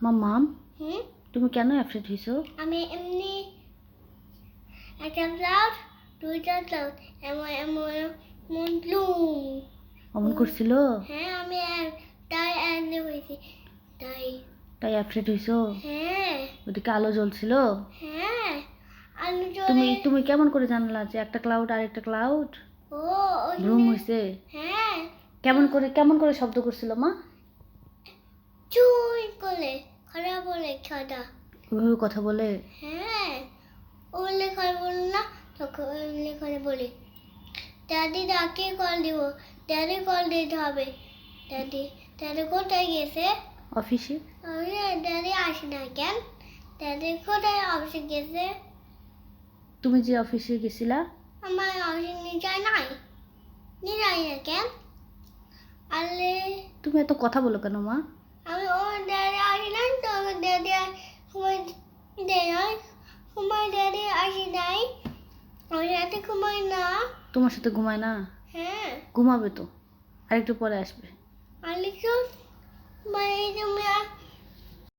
মাম্মাম হুম? তুমি কেন অ্যাফ্রেড হইছো আমি এমনি একটা ক্লাউড দুইটা ক্লাউড এমন এমন এমন ব্লুম অমন করছিল? হ্যাঁ আমি তাই এনে হয়েছি তাই। তাই অ্যাফ্রেড হইছো হ্যাঁ। ওদিকে আলো জ্বলছিল? হ্যাঁ আলু তুমি তুমি কেমন করে জানলা যে একটা ক্লাউড আর একটা ক্লাউড ও ভ্রুম হইছে। হ্যাঁ। কেমন করে কেমন করে শব্দ করছিল মা? বলে খরা ওইভাবে কথা বলে? হ্যাঁ ওলে করে বল না তখন ওলে করে বলি। দাদি ডাকে কল দিব। দাদি কল দিতে হবে। দাদি দাদি কোথায় গেছে? অফিসে? দাদি আসে না কেন? দাদি কোথায় অফিসে গেছে? তুমি যে অফিসে গেছিলা? আমার অফিসে নিয়ে যায় নাই। নিয়ে যায় না কেন? আলে তুমি এত কথা বলো কেন মা? সময় দেয় নাই সময় আসি নাই ওই রাতে ঘুমাই না তোমার সাথে ঘুমায় না? হ্যাঁ ঘুমাবে তো। আরেকটু পরে আসবে। আর মানে তুমি আর